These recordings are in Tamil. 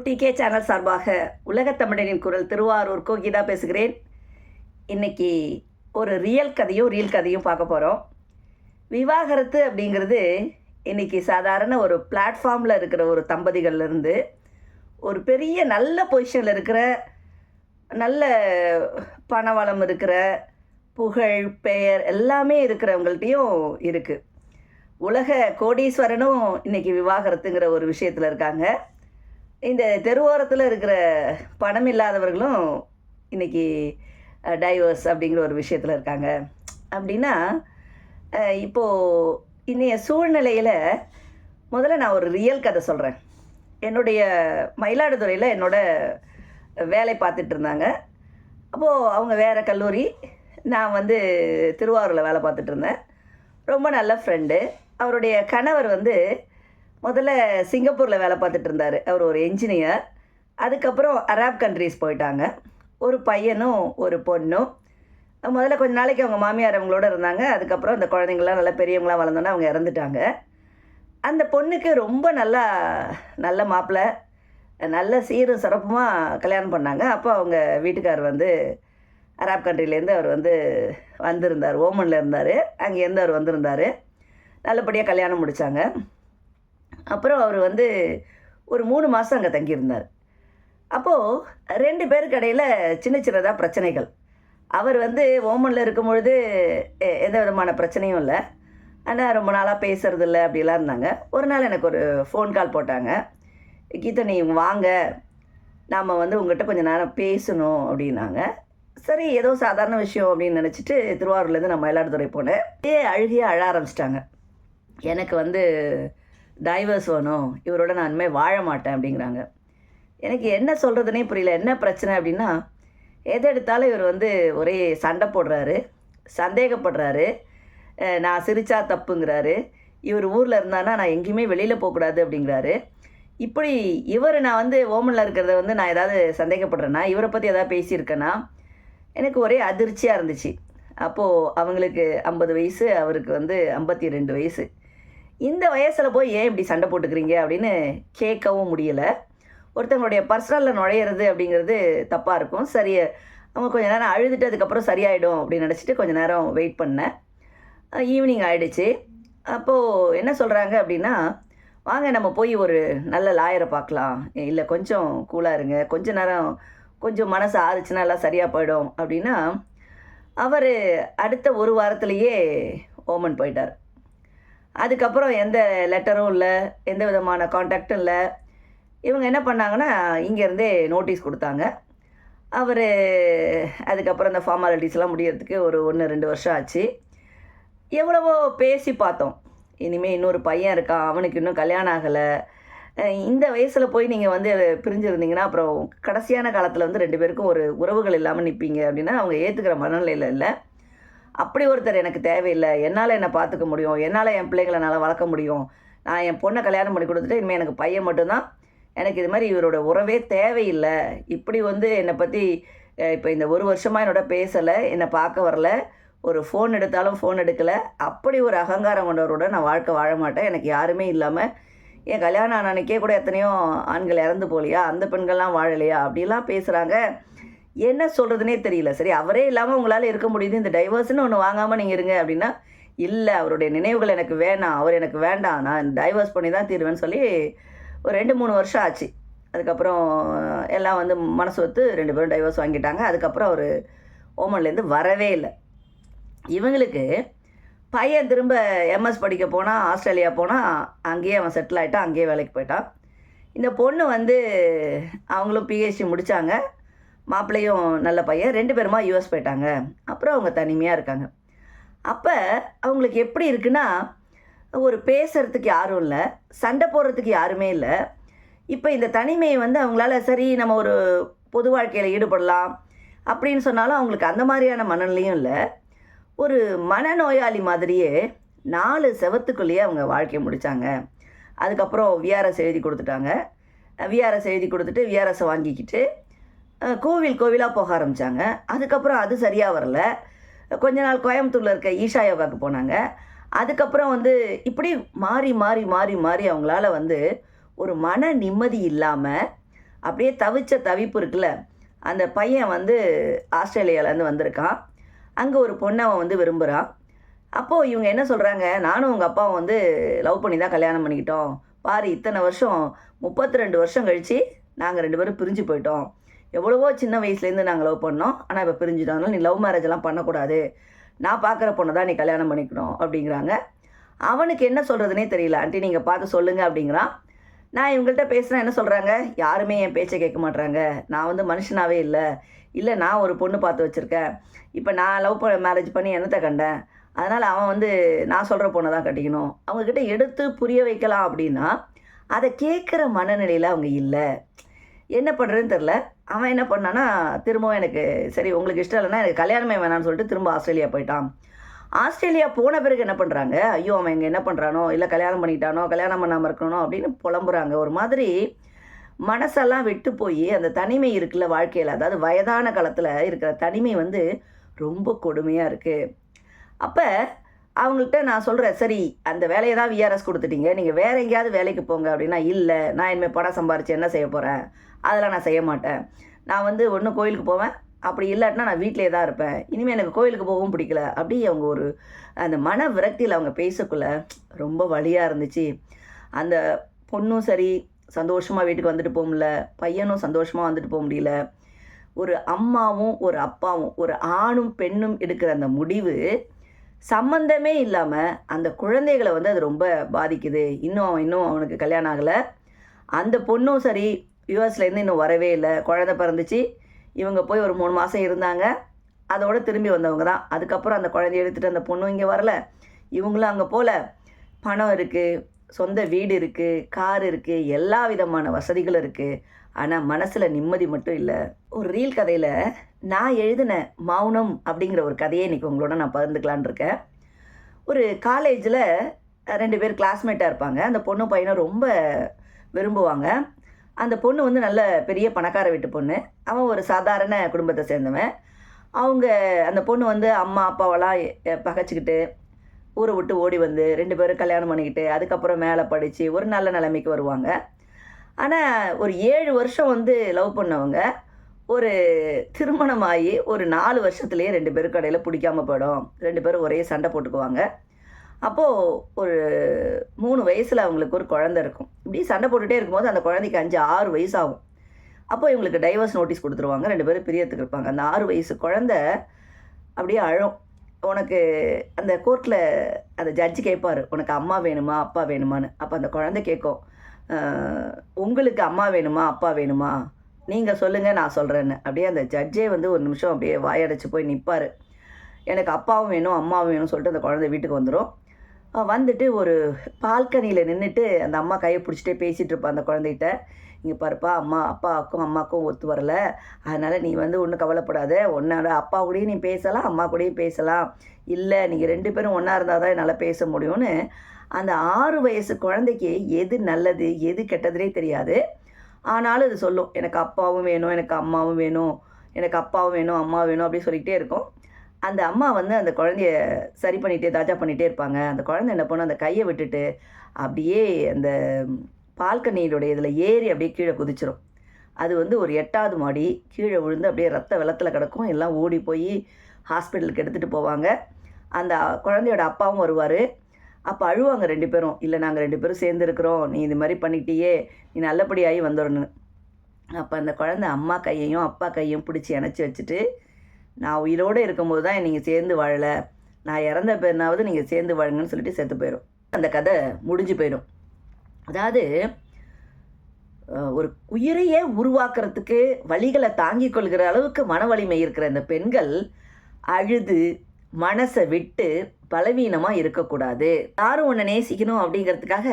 யூடிகே சேனல் சார்பாக உலகத் தமிழனின் குரல் திருவாரூர் கோகிதா பேசுகிறேன். இன்னைக்கு ஒரு ரியல் கதையும் ரியல் கதையும் பார்க்க போகிறோம் விவாகரத்து அப்படிங்கிறது இன்றைக்கி சாதாரண ஒரு பிளாட்ஃபார்மில் இருக்கிற ஒரு தம்பதிகள்லேருந்து ஒரு பெரிய நல்ல பொசிஷனில் இருக்கிற நல்ல பணவளம் இருக்கிற புகழ் பெயர் எல்லாமே இருக்கிறவங்கள்ட்டையும் இருக்குது உலக கோடீஸ்வரனும் இன்னைக்கு விவாகரத்துங்கிற ஒரு விஷயத்தில் இருக்காங்க. இந்த தெருவோரத்தில் இருக்கிற பணம் இல்லாதவர்களும் இன்றைக்கி டைவர்ஸ் அப்படிங்கிற ஒரு விஷயத்தில் இருக்காங்க. அப்படின்னா இப்போது இன்றைய சூழ்நிலையில் முதல்ல நான் ஒரு ரியல் கதை சொல்கிறேன் என்னுடைய மயிலாடுதுறையில் என்னோட வேலை பார்த்துட்டு இருந்தாங்க. அப்போது அவங்க வேறு கல்லூரி நான் வந்து திருவாரூரில் வேலை பார்த்துட்டு இருந்தேன். ரொம்ப நல்ல ஃப்ரெண்டு அவருடைய கணவர் வந்து முதல்ல சிங்கப்பூரில் வேலை பார்த்துட்டு இருந்தார். அவர் ஒரு என்ஜினியர் அதுக்கப்புறம் அராப் கண்ட்ரீஸ் போயிட்டாங்க. ஒரு பையனும் ஒரு பொண்ணும். முதல்ல கொஞ்ச நாளைக்கு அவங்க மாமியார் அவங்களோட இருந்தாங்க. அதுக்கப்புறம் அந்த குழந்தைங்களாம் நல்லா பெரியவங்களாம் வளர்ந்தோன்னே அவங்க இறந்துட்டாங்க. அந்த பொண்ணுக்கு ரொம்ப நல்லா நல்ல மாப்பிள்ளை நல்ல சீரும் சிறப்புமாக கல்யாணம் பண்ணாங்க. அப்போ அவங்க வீட்டுக்கார் வந்து அராப் கண்ட்ரிலேருந்து அவர் வந்து வந்திருந்தார். ஓமனில் இருந்தார். அங்கேருந்து அவர் வந்திருந்தார். நல்லபடியாக கல்யாணம் முடித்தாங்க அப்புறம் அவர் வந்து ஒரு மூணு மாதம் அங்கே தங்கியிருந்தார். அப்போது ரெண்டு பேருக்கு இடையில் சின்ன சின்னதாக பிரச்சனைகள். அவர் வந்து ஓமனில் இருக்கும் பொழுது எ- எந்த விதமான பிரச்சனையும் இல்லை. ஆனால் ரொம்ப நாளாக பேசுறது இல்லை அப்படிலாம் இருந்தாங்க. ஒரு நாள் எனக்கு ஒரு ஃபோன் கால் போட்டாங்க. கீதா நீ வாங்க. நாம் வந்து உங்கள்கிட்ட கொஞ்சம் நேரம் பேசணும் அப்படின்னாங்க. சரி ஏதோ சாதாரண விஷயம் அப்படின்னு நினச்சிட்டு திருவாரூர்லேருந்து நான் மயிலாடுதுறை போனேன். ஏ அழுகியே அழ ஆரம்பிச்சிட்டாங்க. எனக்கு வந்து டைவர்ஸ் வேணும் இவரோட நான் இனிமேல் வாழ மாட்டேன் அப்படிங்கிறாங்க. எனக்கு என்ன சொல்கிறதுனே புரியல. என்ன பிரச்சனை அப்படின்னா எது எடுத்தாலும் இவர் வந்து ஒரே சண்டை போடுறாரு சந்தேகப்படுறாரு நான் சிரிச்சா தப்புங்கிறாரு இவர் ஊரில் இருந்தானா நான் எங்கேயுமே வெளியில் போகக்கூடாது அப்படிங்கிறாரு. இப்படி இவர் நான் வந்து ஓமனில் இருக்கிறத வந்து நான் ஏதாவது சந்தேகப்படுறேன்னா இவரை பற்றி எதாவது பேசியிருக்கேன்னா எனக்கு ஒரே அதிர்ச்சியாக இருந்துச்சு. அப்போது அவங்களுக்கு ஐம்பது வயசு அவருக்கு வந்து ஐம்பத்தி ரெண்டு வயசு. இந்த வயசில் போய் ஏன் இப்படி சண்டை போட்டுக்கிறீங்க அப்படின்னு கேட்கவும் முடியலை. ஒருத்தவங்களுடைய பர்சனலில் நுழையிறது அப்படிங்கிறது தப்பாக இருக்கும். சரி அவங்க கொஞ்ச நேரம் அழுதுட்டு அதுக்கப்புறம் சரியாயிடும் அப்படின்னு நினச்சிட்டு கொஞ்ச நேரம் வெயிட் பண்ணேன். ஈவினிங் ஆகிடுச்சு அப்போது என்ன சொல்கிறாங்க அப்படின்னா வாங்க நம்ம போய் ஒரு நல்ல லாயரை பார்க்கலாம். இல்லை கொஞ்சம் கூலாக இருங்க. கொஞ்ச நேரம் கொஞ்சம் மனசு ஆறுச்சுன்னா எல்லாம் சரியாக போயிடும். அப்படின்னா அவர் அடுத்த ஒரு வாரத்துலேயே ஓமன் போயிட்டார். அதுக்கப்புறம் எந்த லெட்டரும் இல்லை எந்த விதமான காண்டாக்டும் இல்லை. இவங்க என்ன பண்ணாங்கன்னா இங்கேருந்தே நோட்டீஸ் கொடுத்தாங்க. அவர் அதுக்கப்புறம் இந்த ஃபார்மாலிட்டிஸ்லாம் முடியறதுக்கு ஒரு ஒன்று ரெண்டு வருஷம் ஆச்சு. எவ்வளவோ பேசி பார்த்தோம். இனிமேல் இன்னொரு பையன் இருக்கான் அவனுக்கு இன்னும் கல்யாணம் ஆகலை. இந்த வயசில் போய் நீங்கள் வந்து பிரிஞ்சிருந்தீங்கன்னா அப்புறம் கடைசியான காலத்தில் வந்து ரெண்டு பேருக்கும் ஒரு உறவுகள் இல்லாமல் நிற்பீங்க அப்படின்னா அவங்க ஏற்றுக்கிற மனநிலையில் இல்லை. அப்படி ஒருத்தர் எனக்கு தேவையில்லை. என்னால் என்னை பார்த்துக்க முடியும். என்னால் என் பிள்ளைங்களை என்னால் வளர்க்க முடியும். நான் என் பொண்ணை கல்யாணம் பண்ணி கொடுத்துட்டு இனிமேல் எனக்கு பையன் மட்டும்தான். எனக்கு இது மாதிரி இவரோட உறவே தேவையில்லை. இப்படி வந்து என்னை பற்றி இப்போ இந்த ஒரு வருஷமாக என்னோட பேசலை. என்னை பார்க்க வரல. ஒரு ஃபோன் எடுத்தாலும் ஃபோன் எடுக்கலை. அப்படி ஒரு அகங்காரம் கொண்டவரோட நான் வாழ்க்கை வாழ மாட்டேன். எனக்கு யாருமே இல்லாமல் என் கல்யாணம் ஆன அன்னைக்கே கூட எத்தனையோ ஆண்கள் இறந்து போகலையா அந்த பெண்கள்லாம் வாழலையா? அப்படிலாம் பேசுகிறாங்க என்ன சொல்கிறதுனே தெரியல. சரி அவரே இல்லாமல் உங்களால் இருக்க முடியுது. இந்த டைவர்ஸ்னு ஒன்று வாங்காமல் நீங்கள் இருங்க அப்படின்னா இல்லை அவருடைய நினைவுகள் எனக்கு வேணாம் அவர் எனக்கு வேண்டாம் நான் டைவர்ஸ் பண்ணி தான் தீருவேன்னு சொல்லி ஒரு ரெண்டு மூணு வருஷம் ஆச்சு. அதுக்கப்புறம் எல்லாம் வந்து மனசு ஒத்து ரெண்டு பேரும் டைவர்ஸ் வாங்கிட்டாங்க. அதுக்கப்புறம் அவர் ஓமன்லேருந்து வரவே இல்லை. இவங்களுக்கு பையன் திரும்ப எம்எஸ் படிக்க போனால் ஆஸ்திரேலியா போனால் அங்கேயே அவன் செட்டில் ஆகிட்டான் அங்கேயே வேலைக்கு போயிட்டான். இந்த பொண்ணு வந்து அவங்களும் பிஹெச்டி முடித்தாங்க மாப்பிள்ளையும் நல்ல பையன் ரெண்டு பேருமா யூஎஸ் போயிட்டாங்க. அப்புறம் அவங்க தனிமையாக இருக்காங்க. அப்போ அவங்களுக்கு எப்படி இருக்குன்னா ஒரு பேசுகிறதுக்கு யாரும் இல்லை சண்டை போடுறதுக்கு யாருமே இல்லை. இப்போ இந்த தனிமையை வந்து அவங்களால சரி நம்ம ஒரு பொது வாழ்க்கையில் ஈடுபடலாம் அப்படின்னு சொன்னாலும் அவங்களுக்கு அந்த மாதிரியான மனநிலையும் இல்லை. ஒரு மனநோயாளி மாதிரியே நாலு செவத்துக்குள்ளேயே அவங்க வாழ்க்கையை முடித்தாங்க அதுக்கப்புறம் விஆர்எஸ் எழுதி கொடுத்துட்டாங்க. விஆர்எஸ் எழுதி கொடுத்துட்டு விஆர்எஸை வாங்கிக்கிட்டு கோவில் கோவிலாக போக ஆரம்பித்தாங்க அதுக்கப்புறம் அது சரியாக வரல. கொஞ்ச நாள் கோயம்புத்தூரில் இருக்க ஈஷா யோகாவுக்கு போனாங்க. அதுக்கப்புறம் வந்து இப்படி மாறி மாறி மாறி மாறி அவங்களால வந்து ஒரு மன நிம்மதி இல்லாமல் அப்படியே தவிச்ச தவிப்பு இருக்குல்ல. அந்த பையன் வந்து ஆஸ்திரேலியாவிலேருந்து வந்திருக்கான். அங்கே ஒரு பொண்ணை அவன் வந்து விரும்புகிறான் அப்போது இவங்க என்ன சொல்கிறாங்க நானும் உங்கள் அப்பாவும் வந்து லவ் பண்ணி தான் கல்யாணம் பண்ணிக்கிட்டோம். பாரு இத்தனை வருஷம் முப்பத்தி ரெண்டு வருஷம் கழித்து நாங்கள் ரெண்டு பேரும் பிரிஞ்சு போயிட்டோம். எவ்வளவோ சின்ன வயசுலேருந்து நாங்கள் லவ் பண்ணோம். ஆனால் இப்போ பிரிஞ்சுட்டோம். நீ லவ் மேரேஜ்லாம் பண்ணக்கூடாது. நான் பார்க்குற பொண்ணை தான் நீ கல்யாணம் பண்ணிக்கணும் அப்படிங்கிறாங்க. அவனுக்கு என்ன சொல்கிறதுனே தெரியல. ஆண்டி நீங்கள் பார்த்து சொல்லுங்கள் அப்படிங்கிறான். நான் இவங்கள்ட்ட பேசுகிறேன் என்ன சொல்கிறாங்க யாருமே என் பேச்சை கேட்க மாட்றாங்க. நான் வந்து மனுஷனாகவே இல்லை. இல்லை நான் ஒரு பொண்ணு பார்த்து வச்சுருக்கேன். இப்போ நான் லவ் பண்ண மேரேஜ் பண்ணி என்னத்தை கண்டேன்? அதனால் அவன் வந்து நான் சொல்கிற பொண்ணை தான் கட்டிக்கணும். அவங்கக்கிட்ட எடுத்து புரிய வைக்கலாம் அப்படின்னா அதை கேட்குற மனநிலையில் அவங்க இல்லை. என்ன பண்ணுறதுன்னு தெரில அவன் என்ன பண்ணான்னா திரும்பவும் எனக்கு சரி உங்களுக்கு இஷ்டம் இல்லைன்னா எனக்கு கல்யாணமே வேணாம்னு சொல்லிட்டு திரும்ப ஆஸ்திரேலியா போயிட்டான். ஆஸ்திரேலியா போன பிறகு என்ன பண்ணுறாங்க ஐயோ அவன் இங்கே என்ன பண்ணுறானோ இல்லை கல்யாணம் பண்ணிட்டானோ? கல்யாணம் பண்ணாமல் இருக்கணும் அப்படின்னு புலம்புறாங்க. ஒரு மாதிரி மனசெல்லாம் விட்டு போய் அந்த தனிமை இருக்குல்ல வாழ்க்கையில் அதாவது வயதான காலத்தில் இருக்கிற தனிமை வந்து ரொம்ப கொடுமையாக இருக்குது அப்போ அவங்கள்ட்ட நான் சொல்கிறேன் சரி அந்த வேலையை தான் விஆர்எஸ் கொடுத்துட்டீங்க. நீங்கள் வேறு எங்கேயாவது வேலைக்கு போங்க அப்படின்னா இல்லை நான் இனிமேல் படம் சம்பாரித்து என்ன செய்ய போகிறேன் அதெல்லாம் நான் செய்ய மாட்டேன். நான் வந்து ஒன்று கோயிலுக்கு போவேன். அப்படி இல்லாட்டினா நான் வீட்டிலே தான் இருப்பேன். இனிமேல் எனக்கு கோயிலுக்கு போகவும் பிடிக்கல. அப்படி அவங்க ஒரு அந்த மன விரக்தியில் அவங்க பேசக்குள்ள ரொம்ப வழியாக இருந்துச்சு. அந்த பொண்ணும் சரி சந்தோஷமாக வீட்டுக்கு வந்துட்டு போக முடியல. பையனும் சந்தோஷமாக வந்துட்டு போக முடியல. ஒரு அம்மாவும் ஒரு அப்பாவும் ஒரு ஆணும் பெண்ணும் எடுக்கிற அந்த முடிவு சம்மந்தமே இல்லாமல் அந்த குழந்தைகளை வந்து அது ரொம்ப பாதிக்குது. இன்னும் அவன் இன்னும் அவனுக்கு கல்யாணம் ஆகலை. அந்த பொண்ணும் சரி யூஎஸ்லேருந்து இன்னும் வரவே இல்லை. குழந்தை பிறந்துச்சு. இவங்க போய் ஒரு மூணு மாதம் இருந்தாங்க. அதோடு திரும்பி வந்தவங்க தான். அதுக்கப்புறம் அந்த குழந்தைய எடுத்துகிட்டு அந்த பொண்ணும் இங்கே வரல. இவங்களும் அங்கே போகல பணம் இருக்குது சொந்த வீடு இருக்குது கார் இருக்குது எல்லா விதமான வசதிகளும் இருக்குது ஆனால் மனசில் நிம்மதி மட்டும் இல்லை. ஒரு ரீல் கதையில் நான் எழுதின மௌனம் அப்படிங்கிற ஒரு கதையை இன்றைக்கி உங்களோட நான் பகிர்ந்துக்கலான் இருக்கேன். ஒரு காலேஜில் ரெண்டு பேர் கிளாஸ்மேட்டாக இருப்பாங்க. அந்த பொண்ணு பையனும் ரொம்ப விரும்புவாங்க. அந்த பொண்ணு வந்து நல்ல பெரிய பணக்கார வீட்டு பொண்ணு. அவன் ஒரு சாதாரண குடும்பத்தை சேர்ந்தவன். அவங்க அந்த பொண்ணு வந்து அம்மா அப்பாவெல்லாம் பகைச்சிக்கிட்டு ஊரை விட்டு ஓடி வந்து ரெண்டு பேரும் கல்யாணம் பண்ணிக்கிட்டு அதுக்கப்புறம் மேலே படித்து ஒரு நல்ல நிலைமைக்கு வருவாங்க. ஆனால் ஒரு ஏழு வருஷம் வந்து லவ் பண்ணவங்க ஒரு திருமணமாகி ஒரு நாலு வருஷத்துலேயே ரெண்டு பேரும் கடையில் பிடிக்காம போயிடும். ரெண்டு பேரும் ஒரே சண்டை போட்டுக்குவாங்க. அப்போது ஒரு மூணு வயசில் அவங்களுக்கு ஒரு குழந்தை இருக்கும். இப்படி சண்டை போட்டுகிட்டே இருக்கும்போது அந்த குழந்தைக்கு அஞ்சு ஆறு வயசு ஆகும் அப்போ இவங்களுக்கு டைவர்ஸ் நோட்டீஸ் கொடுத்துருவாங்க. ரெண்டு பேரும் பிரியத்துக்கு இருப்பாங்க. அந்த ஆறு வயசு குழந்த அப்படியே அழும். உனக்கு அந்த கோர்ட்டில் அந்த ஜட்ஜி கேட்பார் உனக்கு அம்மா வேணுமா அப்பா வேணுமான்னு? அப்போ அந்த குழந்தை கேட்கும் உங்களுக்கு அம்மா வேணுமா அப்பா வேணுமா? நீங்கள் சொல்லுங்கள் நான் சொல்கிறேன்னு அப்படியே அந்த ஜட்ஜே வந்து ஒரு நிமிஷம் அப்படியே வாயடைச்சு போய் நிற்பார் எனக்கு அப்பாவும் வேணும் அம்மாவும் வேணும்னு சொல்லிட்டு அந்த குழந்தை வீட்டுக்கு வந்துடும் வந்துட்டு ஒரு பால்கனியில் நின்றுட்டு அந்த அம்மா கையை பிடிச்சிட்டே பேசிகிட்டு இருப்பான் அந்த குழந்தைகிட்ட. இங்கே பாருப்பா அம்மா அப்பாவுக்கும் அம்மாவுக்கும் ஒத்து வரல. அதனால் நீ வந்து ஒன்றும் கவலைப்படாத. உன்னோட அப்பா கூடயும் நீ பேசலாம் அம்மா கூடயும் பேசலாம். இல்லை நீங்கள் ரெண்டு பேரும் ஒன்றா இருந்தால் தான் என்னால் பேச முடியும்னு. அந்த ஆறு வயசு குழந்தைக்கு எது நல்லது எது கெட்டதுனே தெரியாது. ஆனாலும் இது சொல்லும். எனக்கு அப்பாவும் வேணும் எனக்கு அம்மாவும் வேணும் எனக்கு அப்பாவும் வேணும் அம்மா வேணும் அப்படின்னு சொல்லிக்கிட்டே இருக்கும். அந்த அம்மா வந்து அந்த குழந்தைய சரி பண்ணிகிட்டே தாஜா பண்ணிகிட்டே இருப்பாங்க. அந்த குழந்தை என்ன பண்ணும்? அந்த கையை விட்டுட்டு அப்படியே அந்த பால்கனியினுடைய இதில் ஏறி அப்படியே கீழே குதிச்சிரும். அது வந்து ஒரு எட்டாவது மாடி கீழே விழுந்து அப்படியே ரத்த வெள்ளத்தில் கிடக்கும். எல்லாம் ஓடி போய் ஹாஸ்பிட்டலுக்கு எடுத்துகிட்டு போவாங்க. அந்த குழந்தையோட அப்பாவும் வருவார். அப்போ அழுவாங்க ரெண்டு பேரும். இல்லை நாங்கள் ரெண்டு பேரும் சேர்ந்து இருக்கிறோம். நீ இது மாதிரி பண்ணிட்டியே. நீ நல்லபடியாகி வந்துடணும் அப்போ அந்த குழந்தை அம்மா கையையும் அப்பா கையையும் பிடிச்சி இணைச்சி வச்சுட்டு நான் உயிரோடு இருக்கும்போது தான் நீங்கள் சேர்ந்து வாழலை. நான் இறந்த பேர்னாவது நீங்கள் சேர்ந்து வாழுங்கன்னு சொல்லிட்டு செத்து போயிடும் அந்த கதை முடிஞ்சு போயிடும். அதாவது ஒரு உயிரையே உருவாக்குறதுக்கு வழிகளை தாங்கிக் கொள்கிற அளவுக்கு மன வலிமை இருக்கிற இந்த பெண்கள் அழுது மனசை விட்டு பலவீனமாக இருக்கக்கூடாது. யாரும் உன்னை நேசிக்கணும் அப்படிங்கிறதுக்காக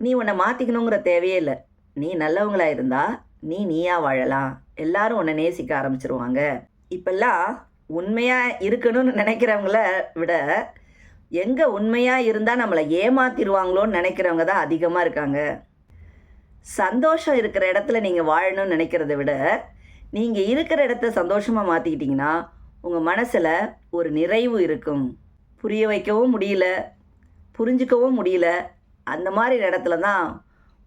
நீ உன்னை மாற்றிக்கணுங்கிற தேவையே இல்லை. நீ நல்லவங்களா இருந்தா நீ நீயா வாழலாம். எல்லாரும் உன்னை நேசிக்க ஆரம்பிச்சிருவாங்க. இப்பெல்லாம் உண்மையாக இருக்கணும்னு நினைக்கிறவங்கள விட எங்கே உண்மையாக இருந்தால் நம்மளை ஏமாத்திடுவாங்களோன்னு நினைக்கிறவங்க தான் அதிகமாக இருக்காங்க. சந்தோஷம் இருக்கிற இடத்துல நீங்கள் வாழணும்னு நினைக்கிறத விட நீங்கள் இருக்கிற இடத்த சந்தோஷமாக மாற்றிக்கிட்டிங்கன்னா உங்கள் மனசில் ஒரு நிறைவு இருக்கும். புரிய வைக்கவும் முடியல புரிஞ்சுக்கவும் முடியல அந்த மாதிரி இடத்துல தான்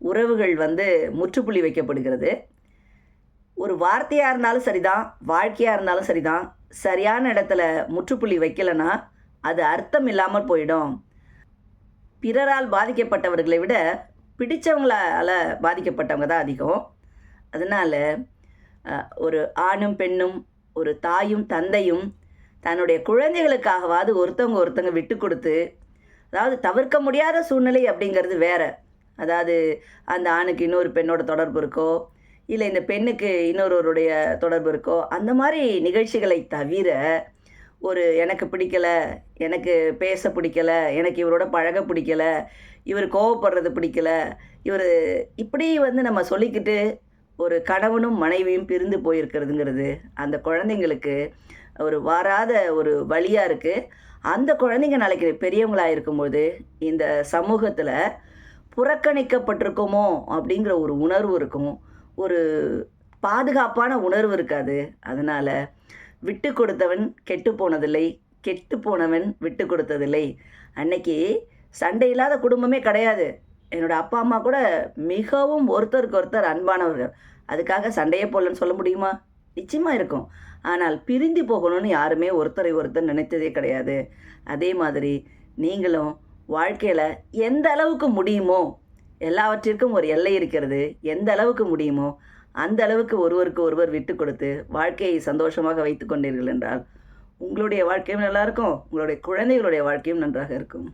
உறவுகள் வந்து முற்றுப்புள்ளி வைக்கப்படுகிறது. ஒரு வார்த்தையாக இருந்தாலும் சரிதான் வாழ்க்கையாக இருந்தாலும் சரிதான் சரியான இடத்துல முற்றுப்புள்ளி வைக்கலைன்னா அது அர்த்தம் இல்லாமல் போயிடும். பிறரால் பாதிக்கப்பட்டவர்களை விட பிடித்தவங்களால் பாதிக்கப்பட்டவங்க தான் அதிகம். அதனால் ஒரு ஆணும் பெண்ணும் ஒரு தாயும் தந்தையும் தன்னுடைய குழந்தைகளுக்காகவாது ஒருத்தவங்க ஒருத்தவங்க விட்டு கொடுத்து அதாவது தவிர்க்க முடியாத சூழ்நிலை அப்படிங்கிறது வேறு. அதாவது அந்த ஆணுக்கு இன்னொரு பெண்ணோட தொடர்பு இருக்கோ இல்லை இந்த பெண்ணுக்கு இன்னொருவருடைய தொடர்பு இருக்கோ அந்த மாதிரி நிகழ்ச்சிகளை தவிர ஒரு எனக்கு பிடிக்கல எனக்கு பேச பிடிக்கல எனக்கு இவரோட பழக பிடிக்கல இவர் கோவப்படுறது பிடிக்கல இவர் இப்படி வந்து நம்ம சொல்லிக்கிட்டு ஒரு கணவனும் மனைவியும் பிரிந்து போயிருக்கிறதுங்கிறது அந்த குழந்தைங்களுக்கு ஒரு வாராத ஒரு வழியாக இருக்குது அந்த குழந்தைங்க நாளைக்கு பெரியவங்களாக இருக்கும்போது இந்த சமூகத்தில் புறக்கணிக்கப்பட்டிருக்கோமோ அப்படிங்கிற ஒரு உணர்வு இருக்கும். ஒரு பாதுகாப்பான உணர்வு இருக்காது. அதனால் விட்டு கொடுத்தவன் கெட்டு போனதில்லை கெட்டு போனவன் விட்டு கொடுத்ததில்லை. அன்னைக்கு சண்டை இல்லாத குடும்பமே கிடையாது. என்னோட அப்பா அம்மா கூட மிகவும் ஒருத்தருக்கு ஒருத்தர் அன்பானவர்கள். அதுக்காக சண்டையே போடலன்னு சொல்ல முடியுமா? நிச்சயமாக இருக்கும். ஆனால் பிரிந்து போகணும்னு யாருமே ஒருத்தரை ஒருத்தர் நினைத்ததே கிடையாது. அதே மாதிரி நீங்களும் வாழ்க்கையில் எந்த அளவுக்கு முடியுமோ எல்லாவற்றிற்கும் ஒரு எல்லை இருக்கிறது. எந்த அளவுக்கு முடியுமோ அந்த அளவுக்கு ஒருவருக்கு ஒருவர் விட்டு கொடுத்து வாழ்க்கையை சந்தோஷமாக வைத்து கொண்டீர்கள் என்றால் உங்களுடைய வாழ்க்கையும் நல்லா இருக்கும் உங்களுடைய குழந்தைகளுடைய வாழ்க்கையும் நன்றாக இருக்கும்.